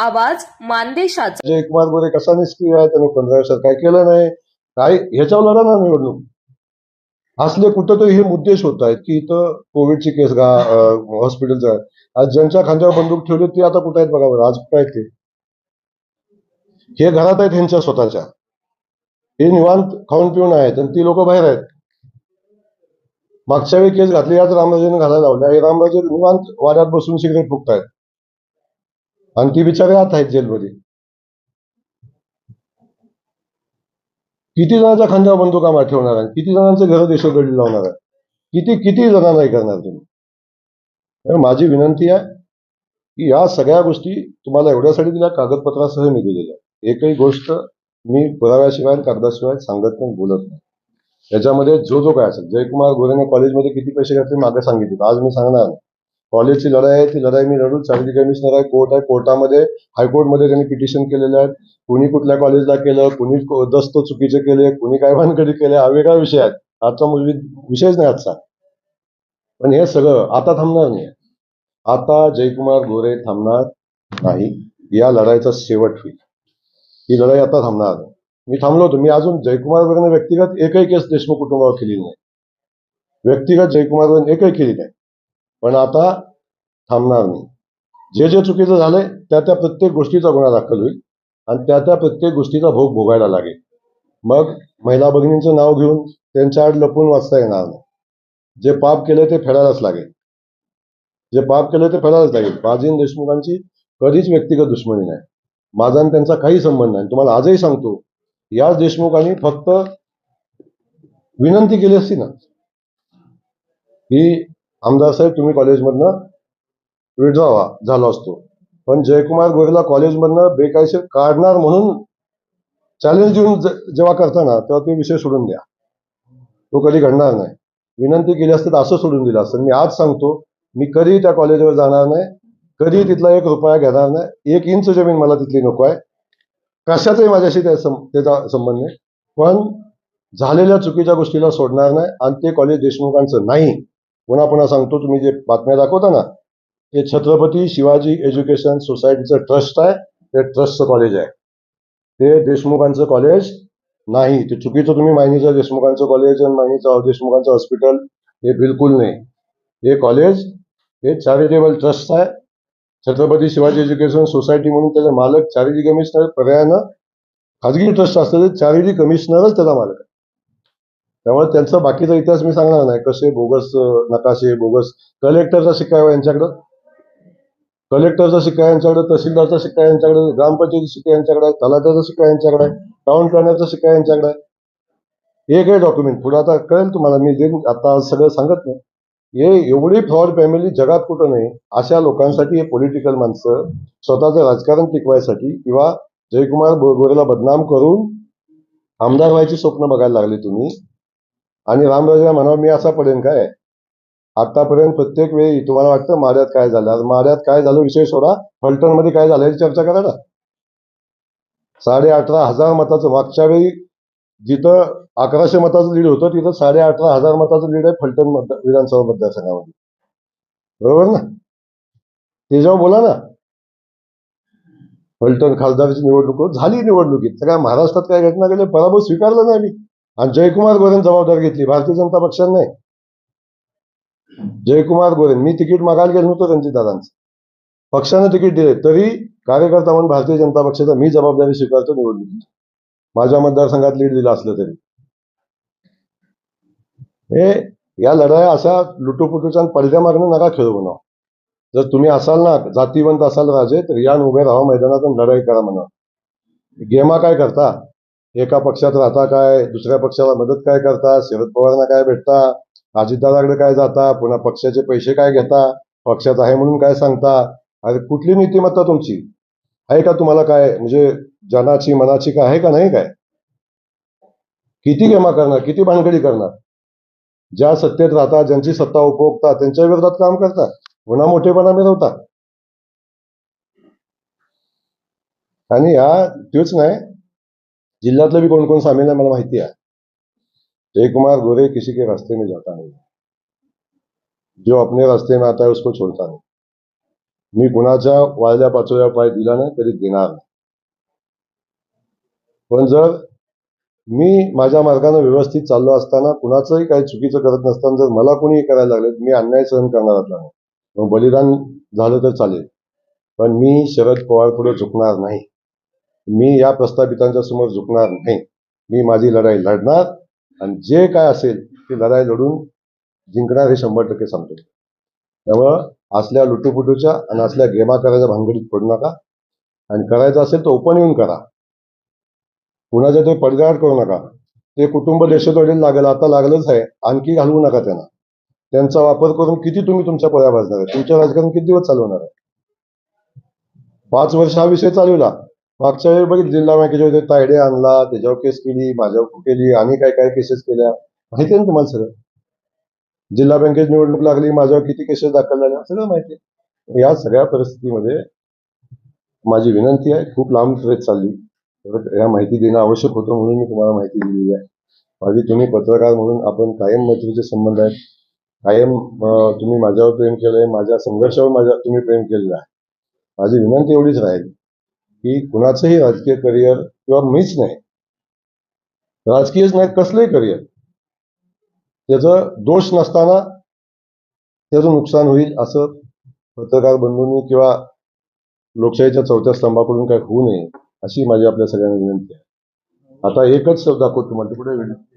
आवाज मानदेशाचा. जयकुमार गोरे कसा निष्क्रिय आहे त्याने पंधरा वर्षात काय केलं नाही? काय ह्याच्यावर लढा ना निवडणूक. असले कुठंतरी हे मुद्देश होत आहेत की इथं कोविडची केस गा हॉस्पिटलचा आज ज्यांच्या खांद्यावर बंदूक ठेवली ते आता कुठं आहेत बघा बरं. आज कुठं आहेत ते? हे घरात आहेत ह्यांच्या स्वतःच्या. हे निवांत खाऊन पिऊन आहेत आणि ती लोक बाहेर आहेत. मागच्या वेळी केस घातली आज रामराजेने घालायला लावल्या. हे रामराजे निवांत वाड्यात बसून सिगरेट फुकतायत. आणि ती बिचारे आत आहेत जेलमध्ये. किती जणांच्या खांद्यावर बंदूक आम्हाला ठेवणार आहे? किती जणांचे घर देशोगडी लावणार आहे? किती किती जणांना हे करणार तुम्ही? तर माझी विनंती आहे की या सगळ्या गोष्टी तुम्हाला एवढ्यासाठी दिल्या कागदपत्रासह मी दिलेल्या. एकही गोष्ट मी पुराव्याशिवाय आणि कागदाशिवाय सांगत नाही बोलत नाही. त्याच्यामध्ये जो जो काय असेल जयकुमार गोरेने कॉलेजमध्ये किती पैसे घातले मागे सांगितले. आज मी सांगणार नाही. कॉलेजची लढाई आहे ती लढाई मी लढू चांगली कमिशनर आहे. कोर्ट आहे कोर्टामध्ये हायकोर्टमध्ये त्यांनी पिटिशन केलेलं आहे. कुणी कुठल्या कॉलेजला केलं कुणी दस्त चुकीचे केले कुणी काय भानगडी केले हा वेगळा विषय आहे. आजचा मुलगी विषयच नाही आजचा. पण हे सगळं आता थांबणार नाही. आता जयकुमार गोरे थांबणार नाही. या लढाईचा शेवट होईल. ही लढाई आता थांबणार नाही. मी थांबलो होतो. मी अजून जयकुमार गोरेने व्यक्तिगत एकही केस देशमुख कुटुंबावर केलेली नाही. व्यक्तिगत जयकुमार गोरेने एकही केली नाही. पण आता थांबणार नाही. जे जे चुकीचं झालंय त्या त्या प्रत्येक गोष्टीचा गुन्हा दाखल होईल आणि त्या त्या प्रत्येक गोष्टीचा भोग भोगायला लागेल. मग महिला भगिनींचं नाव घेऊन त्यांच्या आड लपून वाचता येणार नाही. जे पाप केलं ते फेडायलाच लागेल. जे पाप केलं ते फेडायलाच लागेल. बाजीन देशमुखांची कधीच व्यक्तिगत दुश्मनी नाही. माझा आणि त्यांचा काही संबंध नाही. तुम्हाला आजही सांगतो याच देशमुखांनी फक्त विनंती केली असती ना की आमदार साहेब तुम्ही कॉलेजमधनं विड्रॉ झालो असतो. पण जयकुमार गोरेला कॉलेजमधनं बेकायदेशीर काढणार म्हणून चॅलेंज देऊन जेव्हा करताना तेव्हा ते विषय सोडून द्या. तो कधी घडणार नाही. विनंती केली असते तर असं सोडून दिलं असतं. मी आज सांगतो मी कधी त्या कॉलेजवर जाणार नाही. कधी तिथला एक रुपया घेणार नाही. एक इंच जमीन मला तिथली नको आहे. कशाचाही माझ्याशी त्या त्याचा संबंध नाही. पण झालेल्या चुकीच्या गोष्टीला सोडणार नाही आणि ते कॉलेज देशमुखांचं नाही. पुन्हा पुन्हा सांगतो तुम्ही जे बातम्या दाखवता ना ते छत्रपती शिवाजी एज्युकेशन सोसायटीचं ट्रस्ट आहे ते ट्रस्टचं कॉलेज आहे. ते देशमुखांचं कॉलेज नाही ते चुकीचं तुम्ही माहिनीचं देशमुखांचं कॉलेज आणि माहिनीचं देशमुखांचं हॉस्पिटल हे बिलकुल नाही. हे कॉलेज हे चॅरिटेबल ट्रस्ट आहे. छत्रपती शिवाजी एज्युकेशन सोसायटी म्हणून त्याचे मालक चॅरिटी कमिशनर पर्यायानं खाजगी ट्रस्ट असतं ते चॅरिटी कमिशनरच त्याचा मालक आहे. त्यामुळे त्यांचा बाकीचा इतिहास मी सांगणार नाही. कसे बोगस नकाशे बोगस कलेक्टरचा शिक्का यांच्याकडं. कलेक्टरचा शिक्का यांच्याकडे तहसीलदारचा शिक्का यांच्याकडे ग्रामपंचायती शिक्का यांच्याकडे तलाट्याचा शिक्का यांच्याकडे आहे टाउन प्लॅनरचा शिक्का यांच्याकडे. हे काही डॉक्युमेंट पुढे आता कळेल तुम्हाला. मी जे आता सगळं सांगत नाही. हे एवढी फ्रॉड फॅमिली जगात कुठं नाही. अशा लोकांसाठी हे पॉलिटिकल माणसं स्वतःचं राजकारण टिकवायसाठी किंवा जयकुमार गो- गोरेला बदनाम करून आमदार व्हायची स्वप्न बघायला लागले तुम्ही. आणि रामराजा म्हणावं मी असा पडेन काय आतापर्यंत प्रत्येक वेळी तुम्हाला वाटतं माड्यात काय झालं? आज माड्यात काय झालं विषय सोडा. फलटणमध्ये काय झालं याची चर्चा करा ना. साडे अठरा हजार मताचं मागच्या वेळी जिथं अकराशे मताचं लीड होतं तिथं साडे अठरा हजार मताचं लीड आहे फलटण मतदार विधानसभा मतदारसंघामध्ये. बरोबर ना? ते जेव्हा बोला ना. फलटण खासदाराची निवडणूक झाली निवडणुकीत. सगळ्या महाराष्ट्रात काय घटना गेल्या पराभव स्वीकारला नाही मी. आणि जयकुमार गोरेन जबाबदारी घेतली. भारतीय जनता पक्षाने नाही. जयकुमार गोरेन. मी तिकीट मागायला गेलो नव्हतो रणजितदादांचं पक्षाने तिकीट दिले. तरी कार्यकर्ता म्हणून भारतीय जनता पक्षाचा मी जबाबदारी स्वीकारतो निवडणुकीची माझ्या मतदारसंघात लीड दिला असलं तरी. हे या लढाया अशा लुटूपुटूच्या पडद्या मागणं नका खेळू म्हणा जर तुम्ही असाल ना जातीवंत असाल राजे तर या उभे राहा मैदानातून. लढाई करा म्हणा गेमा काय करता? एका पक्षात राहता काय दुसऱ्या पक्षाला मदत काय करता शरद पवारांना काय भेटता अजितदादाकडे काय जाता पुन्हा पक्षाचे पैसे काय घेता पक्षात आहे म्हणून काय सांगता? अरे कुठली नीतिमत्ता तुमची? आहे का तुम्हाला काय? म्हणजे जनाची मनाची काय आहे का नाही काय? किती गेमा करणार किती भानगडी करणार? ज्या सत्तेत राहतात ज्यांची सत्ता उपभोगता त्यांच्या विरोधात काम करतात पुन्हा मोठेपणा मिळवता. आणि या तेच नाही जिल्ह्यातलं बी कोण कोण सामील आहे मला माहिती आहे. जयकुमार गोरे किसी के रास्ते में जाता नहीं जो अपने रास्ते में आता है उसको छोड़ता नहीं मी कुणाच्या वाळल्या पाचोळ्या पाय दिला नाही कधी देणार नाही. पण जर मी माझ्या मार्गाने व्यवस्थित चाललो असताना कुणाचंही काही चुकीचं करत नसताना जर मला कोणी करायला लागलं मी अन्याय सहन करणार नाही. मग बलिदान झालं तर चालेल. पण मी शरद पवार पुढे झुकणार नाही. मी या प्रस्थापितांच्या समोर झुकणार नाही. मी माझी लढाई लढणार आणि जे काय असेल ती लढाई लढून जिंकणार हे शंभर टक्के सांगतो. त्यामुळं असल्या लुटूपुटूच्या आणि असल्या गेमा करायच्या भानगडीत पडू नका. आणि करायचं असेल तर ओपन येऊन करा. कुणाच्या ते पडद्याआड करू नका. ते कुटुंब देशोधडीला लागेल आता लागलंच आहे. आणखी घालवू नका त्यांना. त्यांचा वापर करून किती तुम्ही तुमच्या पळ्या भाजणार आहे? तुमचं राजकारण किती दिवस चालवणार आहे? पाच वर्ष हा विषय चालवला. मागच्या वेळी बघितलं जिल्हा बँकेच्या होते तायडे आणला त्याच्यावर केस केली माझ्यावर केली आणि काय काय केसेस केल्या. माहिती आहे ना तुम्हाला सगळं? जिल्हा बँकेची निवडणूक लागली माझ्यावर किती केसेस दाखल झाल्या सगळं माहिती आहे. या सगळ्या परिस्थितीमध्ये माझी विनंती आहे खूप लांब ट्रेस चालली. तर या माहिती देणं आवश्यक होतं म्हणून मी तुम्हाला माहिती दिलेली आहे. माझी तुम्ही पत्रकार म्हणून आपण कायम मैत्रीचे संबंध आहेत. कायम तुम्ही माझ्यावर प्रेम केलंय माझ्या संघर्षावर माझ्या तुम्ही प्रेम केलेलं आहे. माझी विनंती एवढीच राहील. की कुणाचंही राजकीय करिअर किंवा मीच नाही. राजकीयच नाही कसलंही करिअर. त्याचं दोष नसताना त्याचं नुकसान होईल असं पत्रकार बंधूंनी किंवा लोकशाहीच्या चौथ्या स्तंभाकडून काय होऊ नये अशी माझी आपल्या सगळ्यांना विनंती आहे. आता एकच शब्द दाखवतो तुम्हाला विनंती